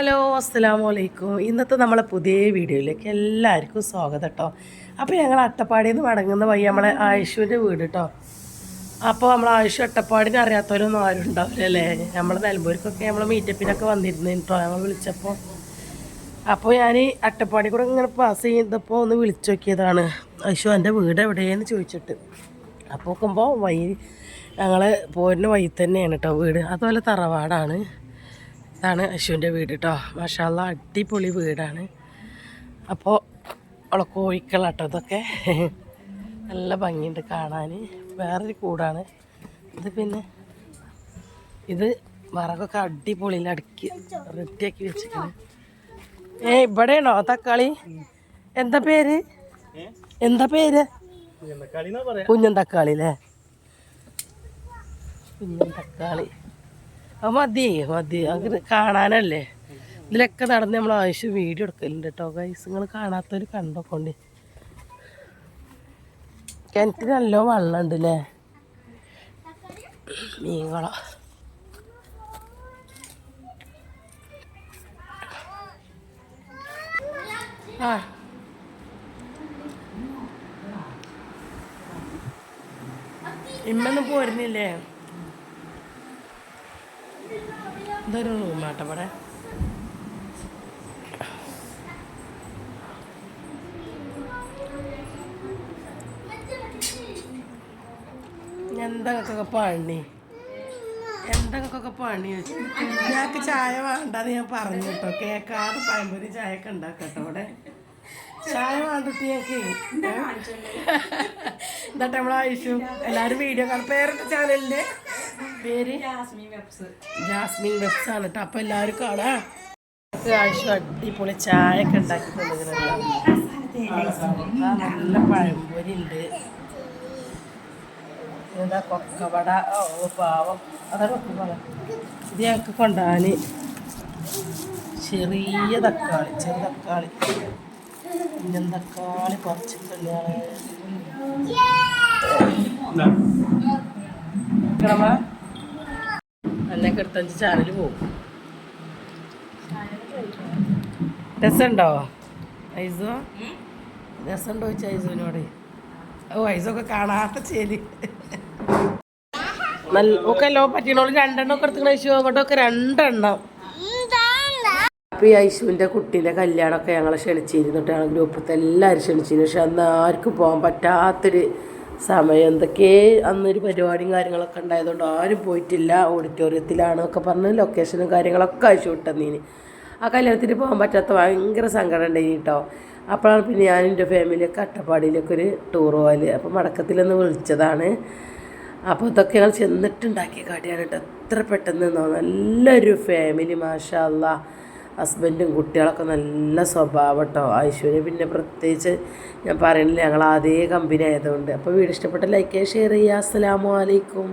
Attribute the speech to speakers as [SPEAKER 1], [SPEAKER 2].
[SPEAKER 1] Hello അസ്സലാമു അലൈക്കും. ഇന്നത്തെ നമ്മളെ പുതിയ വീഡിയോയിലേക്ക് എല്ലാവർക്കും സ്വാഗതം കേട്ടോ അപ്പോൾ ഞങ്ങൾ അട്ടപ്പാടിയിൽ നിന്ന് മടങ്ങുന്ന വഴി നമ്മളെ ആയുഷുവിന്റെ വീട് കേട്ടോ അപ്പോൾ നമ്മൾ ആയുഷു അട്ടപ്പാടിനെ അറിയാത്തവരൊന്നും ആരും ഉണ്ടാവില്ലല്ലേ നമ്മൾ നിലമ്പൂർക്കൊക്കെ നമ്മൾ മീറ്റപ്പിനൊക്കെ വന്നിരുന്നു കേട്ടോ ഞങ്ങൾ വിളിച്ചപ്പോൾ അപ്പോൾ ഞാൻ അട്ടപ്പാടി കൂടെ ഇങ്ങനെ പാസ് ചെയ്തപ്പോൾ ഒന്ന് വിളിച്ചു നോക്കിയതാണ്. ആയുഷു എന്റെ വീട് എവിടെയെന്ന് ചോദിച്ചിട്ട്. അപ്പോൾ നോക്കുമ്പോൾ വഴി ഞങ്ങൾ പോരുന്ന വഴി തന്നെയാണ് കേട്ടോ വീട്. അതുപോലെ തറവാടാണ്. ഇതാണ് അശുവിന്റെ വീട് കേട്ടോ മാഷാല്ല അടിപൊളി വീടാണ്. അപ്പോൾ അവളെ കോഴിക്കളാട്ടോ ഇതൊക്കെ. നല്ല ഭംഗിയുണ്ട് കാണാൻ വേറൊരു കൂടാണ്. ഇത് പിന്നെ ഇത് വറകൊക്കെ അടിപൊളിയിൽ അടുക്കി റെഡിയാക്കി വെച്ചിട്ടുണ്ട് ഏ ഇവിടെയാണോ തക്കാളി? എന്താ പേര്? എന്താ പേര്? കുഞ്ഞൻ തക്കാളി അല്ലേ കുഞ്ഞൻ തക്കാളി അത് മതി മതി. അങ്ങനെ കാണാനല്ലേ? ഇതിലൊക്കെ നടന്ന് നമ്മൾ ആവശ്യം വീഡിയോ എടുക്കലുണ്ട് കേട്ടോ ഗൈസ് നിങ്ങൾ കാണാത്തവർ കണ്ടോക്കൊണ്ട് കിണറ്റിന് നല്ല വെള്ളമുണ്ട് അല്ലേ മീൻകുളം? ആ. ഇമ്മൊന്നും പോരുന്നില്ലേ? ഇതൊരു റൂമാട്ടോ ഇവിടെ. എന്തൊക്കെ പണി? എന്തൊക്കെ പണി? ഞങ്ങൾക്ക് ചായ വേണ്ടത് ഞാൻ പറഞ്ഞു കേട്ടോ കേൾക്കാതെ പഴംപൊരി ചായ ഒക്കെ ഉണ്ടാക്കട്ടോ ഇവിടെ. ചായ വേണ്ടിട്ട് ഞങ്ങൾക്ക് എന്നിട്ട് നമ്മളായിഷു എല്ലാവരും വീഡിയോ കാണും. പേരൊക്കെ ചാനലിന്റെ? പേര്? Jasmine Webs. ആണ് കേട്ടോ അപ്പം എല്ലാവരും കാണാം. അടിപൊളി ചായ ഒക്കെ ഉണ്ടാക്കി നല്ല പഴംപൊരി ഉണ്ട്. എന്താ കൊക്കവട? ഓ പാവം. കൊക്കവട. ഇത് ഞങ്ങൾക്ക് കൊണ്ടുപോകാൻ ചെറിയ തക്കാളി ചെറു തക്കാളി. പിന്നെ തക്കാളി കുറച്ച് ഞങ്ങൾ എടുത്തഞ്ച് ചാനൽ പോകും. രസമുണ്ടോ ഐസോ? രസമുണ്ടോ ചോദിച്ച ഐസോനോട് ഓ ഐസൊക്കെ കാണാത്ത ചേലി നല്ല ഒക്കെ എല്ലോ പറ്റിയണോൾ രണ്ടെണ്ണം ഒക്കെ എടുത്തുക്കണ ഐശു അങ്ങോട്ടൊക്കെ രണ്ടെണ്ണം. അപ്പോൾ ഈ ഐശുവിന്റെ കുട്ടീന്റെ കല്യാണമൊക്കെ ഞങ്ങളെ ക്ഷണിച്ചിരുന്നിട്ട് ഞങ്ങൾ ഗ്രൂപ്പിലത്തെ എല്ലാവരും ക്ഷണിച്ചിരുന്നു. പക്ഷെ അന്ന് ആർക്കും പോകാൻ പറ്റാത്തൊരു സമയം എന്തൊക്കെ അന്നൊരു പരിപാടിയും കാര്യങ്ങളൊക്കെ ഉണ്ടായതുകൊണ്ട് ആരും പോയിട്ടില്ല. ഓഡിറ്റോറിയത്തിലാണ് ഒക്കെ പറഞ്ഞ് ലൊക്കേഷനും കാര്യങ്ങളൊക്കെ അയച്ചു വിട്ടെന്നീന്. ആ കല്യാണത്തിന് പോകാൻ പറ്റാത്ത ഭയങ്കര സങ്കടം ഉണ്ടായി കേട്ടോ അപ്പോഴാണ് പിന്നെ ഞാൻ എന്റെ ഫാമിലിയൊക്കെ അട്ടപ്പാടിയിലൊക്കെ ഒരു ടൂർ പോയാൽ അപ്പോൾ മടക്കത്തിലൊന്ന് വിളിച്ചതാണ്. അപ്പോൾ ഇതൊക്കെ ഞങ്ങൾ ചെന്നിട്ടുണ്ടാക്കിയ കാട്ടിയാണ് കേട്ടോ എത്ര പെട്ടെന്ന് നല്ലൊരു ഫാമിലി മാഷാ അല്ലാ ഹസ്ബൻഡും കുട്ടികളൊക്കെ നല്ല സ്വഭാവം കേട്ടോ ഐശ്വര്യ പിന്നെ പ്രത്യേകിച്ച് ഞാൻ പറയണില്ല ഞങ്ങൾ അതേ കമ്പനി ആയതുകൊണ്ട്. അപ്പോൾ വീഡിയോ ഇഷ്ടപ്പെട്ട ലൈക്ക് ഷെയർ ചെയ്യുക. അസ്സലാമു അലൈക്കും.